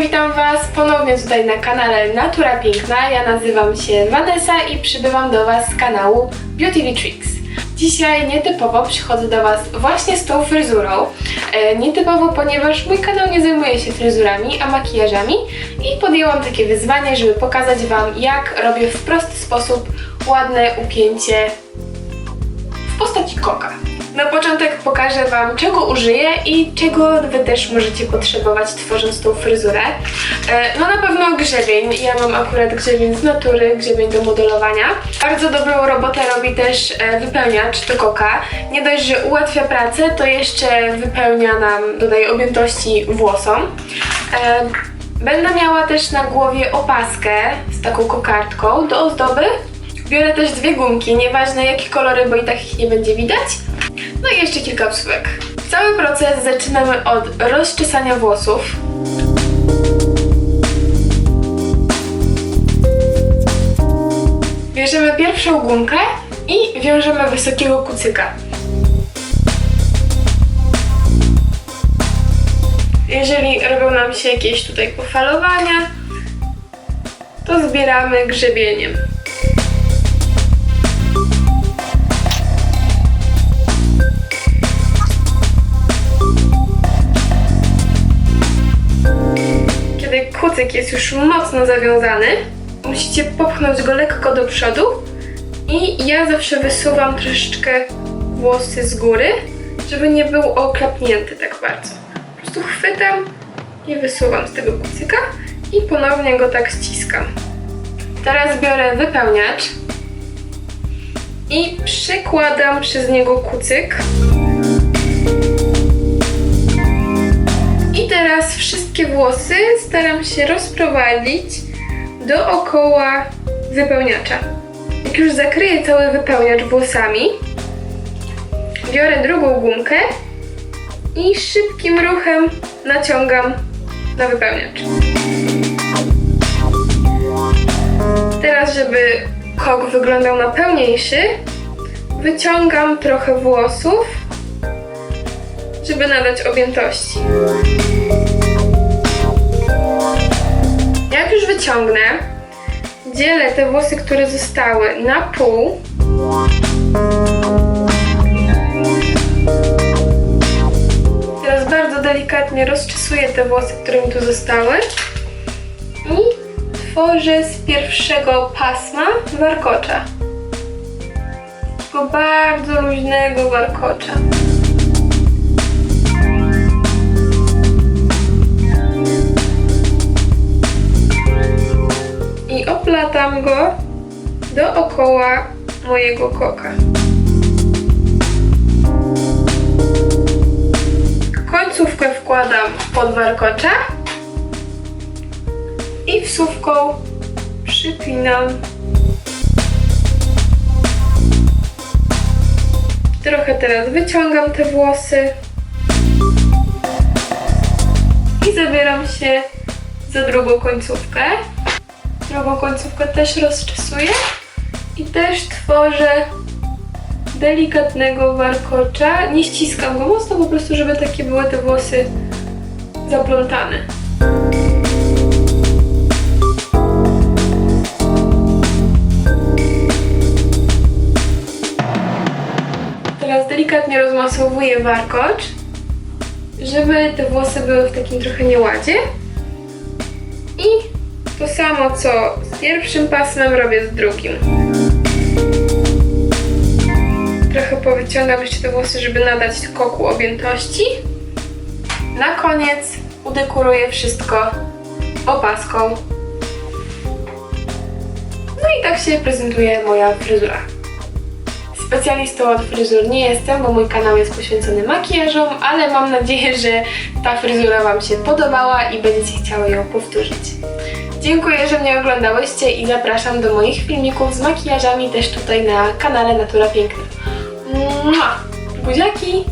Witam Was ponownie tutaj na kanale Natura Piękna. Ja nazywam się Vanessa i przybywam do Was z kanału Beauty Tricks. Dzisiaj nietypowo przychodzę do Was właśnie z tą fryzurą. E, nietypowo, ponieważ mój kanał nie zajmuje się fryzurami, a makijażami i podjęłam takie wyzwanie, żeby pokazać Wam, jak robię w prosty sposób ładne upięcie w postaci koka. Na początek pokażę Wam, czego użyję i czego Wy też możecie potrzebować, tworząc tą fryzurę. E, No na pewno grzebień. Ja mam akurat grzebień z natury, grzebień do modelowania. Bardzo dobrą robotę robi też e, wypełniacz do koka. Nie dość, że ułatwia pracę, to jeszcze wypełnia nam, dodaje objętości włosom. E, Będę miała też na głowie opaskę z taką kokardką do ozdoby. Biorę też dwie gumki, nieważne jakie kolory, bo i tak ich nie będzie widać. No i jeszcze kilka wsówek. Cały proces zaczynamy od rozczesania włosów. Bierzemy pierwszą gumkę i wiążemy wysokiego kucyka. Jeżeli robią nam się jakieś tutaj pofalowania, to zbieramy grzebieniem. Kucyk jest już mocno zawiązany, musicie popchnąć go lekko do przodu i ja zawsze wysuwam troszeczkę włosy z góry, żeby nie był oklapnięty tak bardzo. Po prostu chwytam i wysuwam z tego kucyka i ponownie go tak ściskam. Teraz biorę wypełniacz i przykładam przez niego kucyk. I teraz wszystkie włosy staram się rozprowadzić dookoła wypełniacza. Jak już zakryję cały wypełniacz włosami, biorę drugą gumkę i szybkim ruchem naciągam na wypełniacz. Teraz, żeby kok wyglądał na pełniejszy, wyciągam trochę włosów, żeby nadać objętości. Jak już wyciągnę, dzielę te włosy, które zostały na pół. Teraz bardzo delikatnie rozczesuję te włosy, które mi tu zostały i tworzę z pierwszego pasma warkocza. Takiego bardzo luźnego warkocza. Oplatam go dookoła mojego koka. Końcówkę wkładam pod warkocza i wsówką przypinam. Trochę teraz wyciągam te włosy i zabieram się za drugą końcówkę. Drugą końcówkę też rozczesuję i też tworzę delikatnego warkocza. Nie ściskam go mocno, po prostu, żeby takie były te włosy zaplątane. Teraz delikatnie rozmasowuję warkocz, żeby te włosy były w takim trochę nieładzie. To samo co z pierwszym pasmem robię z drugim. Trochę powyciągam jeszcze te włosy, żeby nadać koku objętości. Na koniec udekuruję wszystko opaską. No i tak się prezentuje moja fryzura. Specjalistą od fryzur nie jestem, bo mój kanał jest poświęcony makijażom, ale mam nadzieję, że ta fryzura Wam się podobała i będziecie chciały ją powtórzyć. Dziękuję, że mnie oglądałyście i zapraszam do moich filmików z makijażami też tutaj na kanale Natura Piękna. Mua! Buziaki!